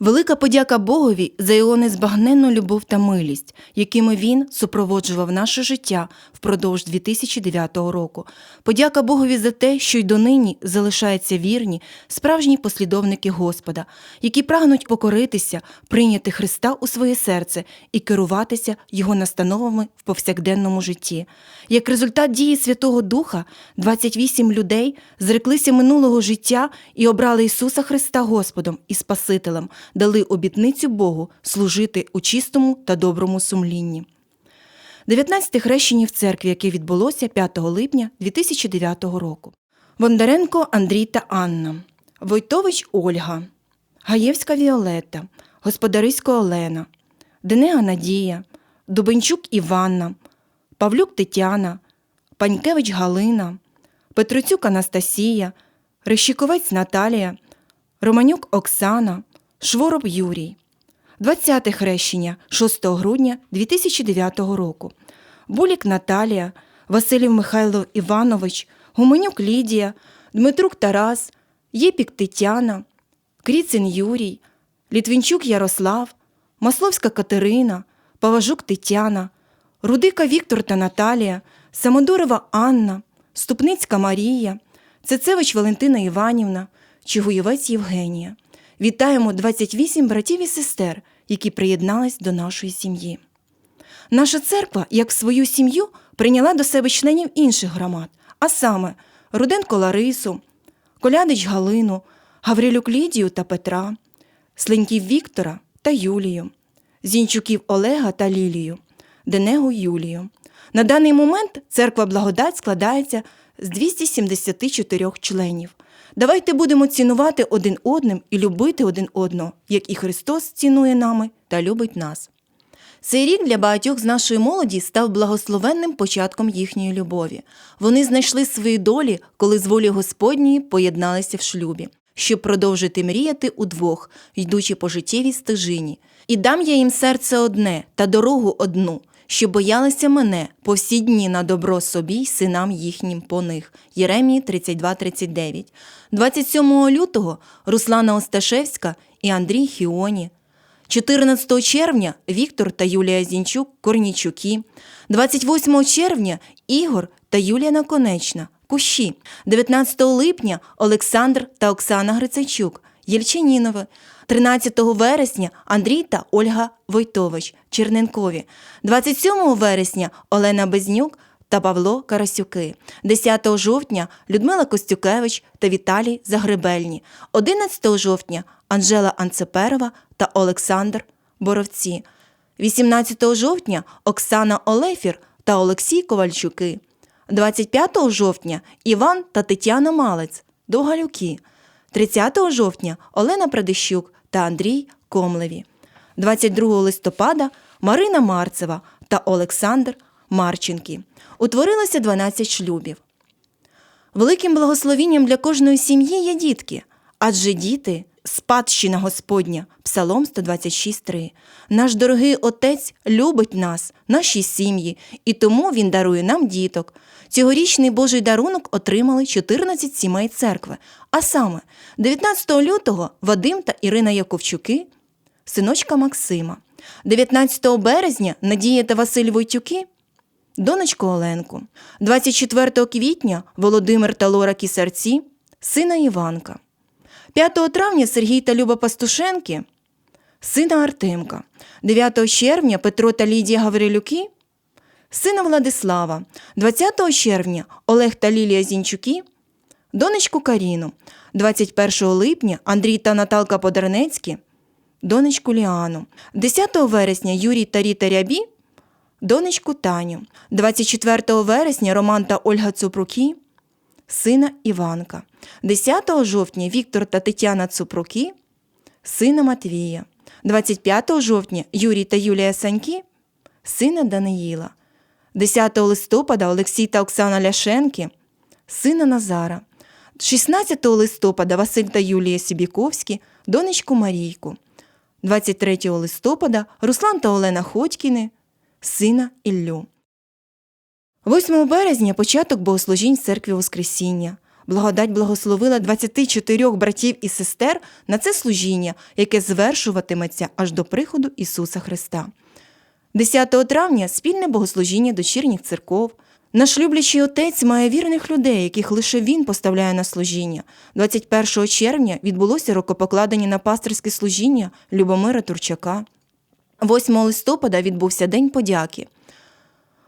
Велика подяка Богові за його незбагненну любов та милість, якими він супроводжував наше життя впродовж 2009 року. Подяка Богові за те, що й донині залишаються вірні, справжні послідовники Господа, які прагнуть покоритися, прийняти Христа у своє серце і керуватися його настановами в повсякденному житті. Як результат дії Святого Духа, 28 людей зреклися минулого життя і обрали Ісуса Христа Господом і Спасителем, дали обітницю Богу служити у чистому та доброму сумлінні. 19 хрещення в церкві, яке відбулося 5 липня 2009 року. Бондаренко Андрій та Анна, Войтович Ольга, Гаєвська Віолетта, Господарисько Олена, Денега Надія, Дубенчук Іванна, Павлюк Тетяна, Панькевич Галина, Петруцюк Анастасія, Рещиковець Наталія, Романюк Оксана, Швороб Юрій. 20 хрещення 6 грудня 2009 року. Булік Наталія, Василів Михайло Іванович, Гуменюк Лідія, Дмитрук Тарас, Єпік Тетяна, Кріцин Юрій, Літвінчук Ярослав, Масловська Катерина, Паважук Тетяна, Рудика Віктор та Наталія, Самодурова Анна, Ступницька Марія, Цецевич Валентина Іванівна, Чигуєвець Євгенія. Вітаємо 28 братів і сестер, які приєднались до нашої сім'ї. Наша церква, як свою сім'ю, прийняла до себе членів інших громад, а саме Руденко Ларису, Колядич Галину, Гаврилюк Лідію та Петра, Сленьків Віктора та Юлію, Зінчуків Олега та Лілію, Денегу Юлію. На даний момент церква Благодать складається з 274 членів. Давайте будемо цінувати один одним і любити один одного, як і Христос цінує нами та любить нас. Цей рік для багатьох з нашої молоді став благословенним початком їхньої любові. Вони знайшли свої долі, коли з волі Господньої поєдналися в шлюбі, щоб продовжити мріяти удвох, йдучи по життєвій стежині. І дам я їм серце одне та дорогу одну, що боялися мене по всі дні на добро собі й синам їхнім по них. Єремії 32-39. 27 лютого Руслана Осташевська і Андрій Хіоні. 14 червня Віктор та Юлія Зінчук Корнічуки, 28 червня Ігор та Юлія Наконечна Кущі, 19 липня Олександр та Оксана Грицайчук Єльчанінове, 13 вересня Андрій та Ольга Войтович Черненкові, 27 вересня Олена Безнюк та Павло Карасюки, 10 жовтня Людмила Костюкевич та Віталій Загребельні, 11 жовтня Анжела Анцеперова та Олександр Боровці, 18 жовтня Оксана Олефір та Олексій Ковальчуки, 25 жовтня Іван та Тетяна Малець Довгалюки, 30 жовтня Олена Прадищук та Андрій Комлеві, 22 листопада Марина Марцева та Олександр Марченки. Утворилося 12 шлюбів. Великим благословінням для кожної сім'ї є дітки, адже діти спадщина Господня, Псалом 126.3. Наш дорогий Отець любить нас, наші сім'ї, і тому Він дарує нам діток. Цьогорічний Божий дарунок отримали 14 сімей церкви. А саме, 19 лютого Вадим та Ірина Яковчуки, синочка Максима, 19 березня Надія та Василь Войтюки, донечку Оленку, 24 квітня Володимир та Лора Кісарці, сина Іванка, 5 травня Сергій та Люба Пастушенки, сина Артемка, 9 червня Петро та Лідія Гаврилюки, сина Владислава, 20 червня Олег та Лілія Зінчуки, донечку Каріну, 21 липня Андрій та Наталка Подернецькі, донечку Ліану, 10 вересня Юрій та Ріта Рябі, донечку Таню, 24 вересня Роман та Ольга Цупруки, сина Іванка, 10 жовтня Віктор та Тетяна Цупруки, сина Матвія, 25 жовтня Юрій та Юлія Саньки, сина Даниїла, 10 листопада Олексій та Оксана Ляшенки, сина Назара, 16 листопада Василь та Юлія Сібіковські, донечку Марійку, 23 листопада Руслан та Олена Ходькіни, сина Іллю. 8 березня початок богослужінь церкві Воскресіння. Благодать благословила 24 братів і сестер на це служіння, яке звершуватиметься аж до приходу Ісуса Христа. 10 травня спільне богослужіння дочірніх церков. Наш люблячий отець має вірних людей, яких лише він поставляє на служіння. 21 червня відбулося рукопокладення на пасторське служіння Любомира Турчака. 8 листопада відбувся День подяки.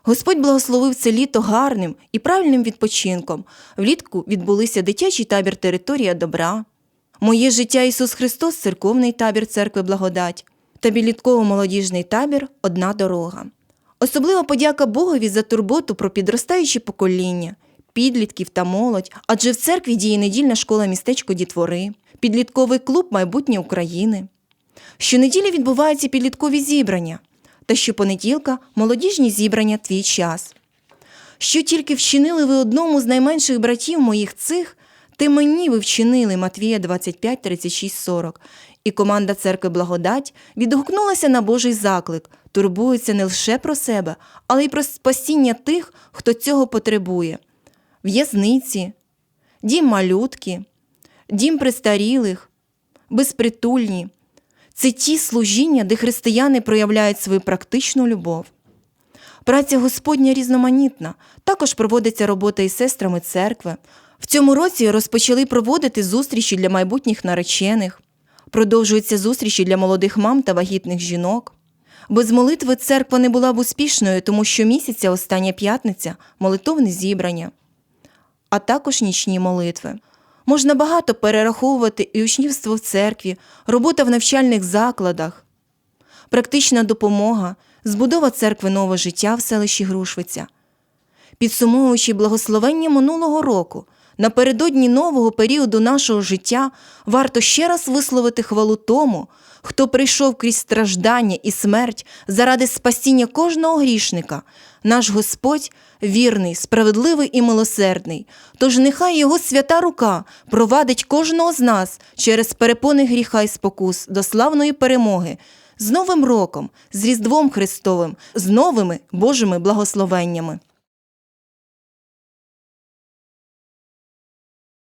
Господь благословив це літо гарним і правильним відпочинком. Влітку відбулися дитячий табір Територія добра. Моє життя Ісус Христос, церковний табір церкви Благодать та білітково-молодіжний табір Одна дорога. Особлива подяка Богові за турботу про підростаючі покоління, підлітків та молодь, адже в церкві діє недільна школа містечко Дітвори, підлітковий клуб майбутнє України. Щонеділі відбуваються підліткові зібрання, та щопонеділка молодіжні зібрання твій час. Що тільки вчинили ви одному з найменших братів моїх цих, те мені ви вчинили Матвія 25, 36, 40. І команда церкви Благодать відгукнулася на Божий заклик, турбується не лише про себе, але й про спасіння тих, хто цього потребує. В'язниці, дім малютки, дім престарілих, безпритульні. Це ті служіння, де християни проявляють свою практичну любов. Праця Господня різноманітна. Також проводиться робота із сестрами церкви. В цьому році розпочали проводити зустрічі для майбутніх наречених. Продовжуються зустрічі для молодих мам та вагітних жінок. Без молитви церква не була б успішною, тому що місяця остання п'ятниця молитовне зібрання, а також нічні молитви. Можна багато перераховувати і учнівство в церкві, робота в навчальних закладах, практична допомога, збудова церкви нового життя в селищі Грушвиця. Підсумовуючи благословення минулого року, напередодні нового періоду нашого життя варто ще раз висловити хвалу тому, хто прийшов крізь страждання і смерть заради спасіння кожного грішника. Наш Господь вірний, справедливий і милосердний. Тож нехай Його свята рука провадить кожного з нас через перепони гріха і спокус до славної перемоги. З Новим роком, з Різдвом Христовим, з новими Божими благословеннями.